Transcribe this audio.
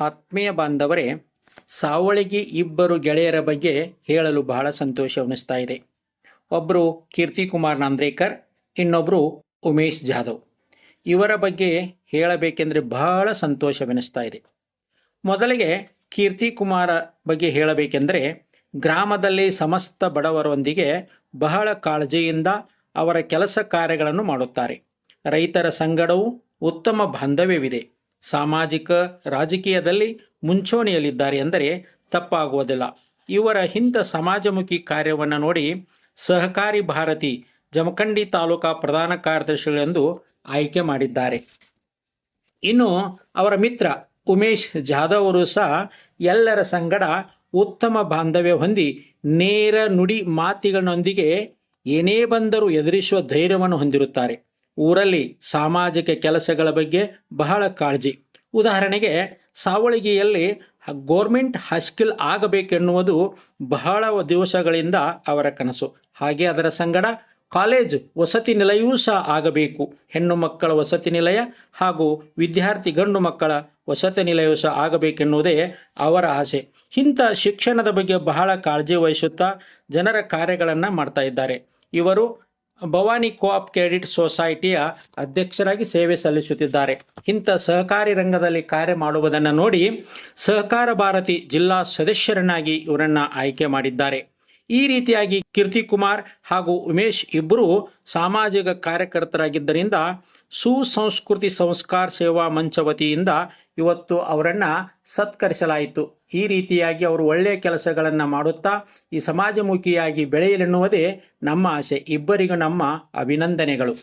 ಆತ್ಮೀಯ ಬಾಂಧವರೇ, ಸಾವಳಿಗೆ ಇಬ್ಬರು ಗೆಳೆಯರ ಬಗ್ಗೆ ಹೇಳಲು ಬಹಳ ಸಂತೋಷವೆನಿಸ್ತಾ ಇದೆ. ಒಬ್ಬರು ಕೀರ್ತಿ ಕುಮಾರ್ ನಾಂದ್ರೇಕರ್ ಇನ್ನೊಬ್ಬರು ಉಮೇಶ್ ಜಾಧವ್. ಇವರ ಬಗ್ಗೆ ಹೇಳಬೇಕೆಂದರೆ ಬಹಳ ಸಂತೋಷವೆನಿಸ್ತಾ ಇದೆ. ಮೊದಲಿಗೆ ಕೀರ್ತಿ ಕುಮಾರ ಬಗ್ಗೆ ಹೇಳಬೇಕೆಂದರೆ, ಗ್ರಾಮದಲ್ಲಿ ಸಮಸ್ತ ಬಡವರೊಂದಿಗೆ ಬಹಳ ಕಾಳಜಿಯಿಂದ ಅವರ ಕೆಲಸ ಕಾರ್ಯಗಳನ್ನು ಮಾಡುತ್ತಾರೆ. ರೈತರ ಸಂಗಡವು ಉತ್ತಮ ಬಾಂಧವ್ಯವಿದೆ. ಸಾಮಾಜಿಕ ರಾಜಕೀಯದಲ್ಲಿ ಮುಂಚೂಣಿಯಲ್ಲಿದ್ದಾರೆ ಎಂದರೆ ತಪ್ಪಾಗುವುದಿಲ್ಲ. ಇವರ ಹಿಂದ ಸಮಾಜಮುಖಿ ಕಾರ್ಯವನ್ನು ನೋಡಿ ಸಹಕಾರಿ ಭಾರತಿ ಜಮಖಂಡಿ ತಾಲೂಕಾ ಪ್ರಧಾನ ಕಾರ್ಯದರ್ಶಿಗಳೆಂದು ಆಯ್ಕೆ ಮಾಡಿದ್ದಾರೆ. ಇನ್ನು ಅವರ ಮಿತ್ರ ಉಮೇಶ್ ಜಾಧವ್ ಅವರು ಸಹ ಎಲ್ಲರ ಸಂಗಡ ಉತ್ತಮ ಬಾಂಧವ್ಯ ಹೊಂದಿ ನೇರ ನುಡಿ ಮಾತಿಗಳೊಂದಿಗೆ ಏನೇ ಬಂದರೂ ಎದುರಿಸುವ ಧೈರ್ಯವನ್ನು ಹೊಂದಿರುತ್ತಾರೆ. ಊರಲ್ಲಿ ಸಾಮಾಜಿಕ ಕೆಲಸಗಳ ಬಗ್ಗೆ ಬಹಳ ಕಾಳಜಿ. ಉದಾಹರಣೆಗೆ ಸಾವಳಿಗೆಯಲ್ಲಿ ಗೋರ್ಮೆಂಟ್ ಹಸ್ಕಿಲ್ ಆಗಬೇಕೆನ್ನುವುದು ಬಹಳ ದಿವಸಗಳಿಂದ ಅವರ ಕನಸು. ಹಾಗೆ ಅದರ ಸಂಗಡ ಕಾಲೇಜ್ ವಸತಿ ನಿಲಯವೂ ಸಹ ಆಗಬೇಕು. ಹೆಣ್ಣು ಮಕ್ಕಳ ವಸತಿ ನಿಲಯ ಹಾಗೂ ವಿದ್ಯಾರ್ಥಿ ಗಂಡು ಮಕ್ಕಳ ವಸತಿ ನಿಲಯವೂ ಸಹ ಆಗಬೇಕೆನ್ನುವುದೇ ಅವರ ಆಸೆ. ಇಂಥ ಶಿಕ್ಷಣದ ಬಗ್ಗೆ ಬಹಳ ಕಾಳಜಿ ವಹಿಸುತ್ತಾ ಜನರ ಕಾರ್ಯಗಳನ್ನು ಮಾಡ್ತಾ ಇದ್ದಾರೆ. ಇವರು ಭವಾನಿ ಕೋಆಪ್ ಕ್ರೆಡಿಟ್ ಸೊಸೈಟಿಯ ಅಧ್ಯಕ್ಷರಾಗಿ ಸೇವೆ ಸಲ್ಲಿಸುತ್ತಿದ್ದಾರೆ. ಇಂಥ ಸಹಕಾರಿ ರಂಗದಲ್ಲಿ ಕಾರ್ಯ ಮಾಡುವುದನ್ನು ನೋಡಿ ಸಹಕಾರ ಭಾರತಿ ಜಿಲ್ಲಾ ಸದಸ್ಯರನ್ನಾಗಿ ಇವರನ್ನು ಆಯ್ಕೆ ಮಾಡಿದ್ದಾರೆ. ಈ ರೀತಿಯಾಗಿ ಕೀರ್ತಿ ಕುಮಾರ್ ಹಾಗೂ ಉಮೇಶ್ ಇಬ್ಬರು ಸಾಮಾಜಿಕ ಕಾರ್ಯಕರ್ತರಾಗಿದ್ದರಿಂದ ಸುಸಂಸ್ಕೃತಿ ಸಂಸ್ಕಾರ ಸೇವಾ ಮಂಚ ವತಿಯಿಂದ ಇವತ್ತು ಅವರನ್ನು ಸತ್ಕರಿಸಲಾಯಿತು. ಈ ರೀತಿಯಾಗಿ ಅವರು ಒಳ್ಳೆಯ ಕೆಲಸಗಳನ್ನು ಮಾಡುತ್ತಾ ಈ ಸಮಾಜಮುಖಿಯಾಗಿ ಬೆಳೆಯಲೆನ್ನುವುದೇ ನಮ್ಮ ಆಸೆ. ಇಬ್ಬರಿಗೂ ನಮ್ಮ ಅಭಿನಂದನೆಗಳು.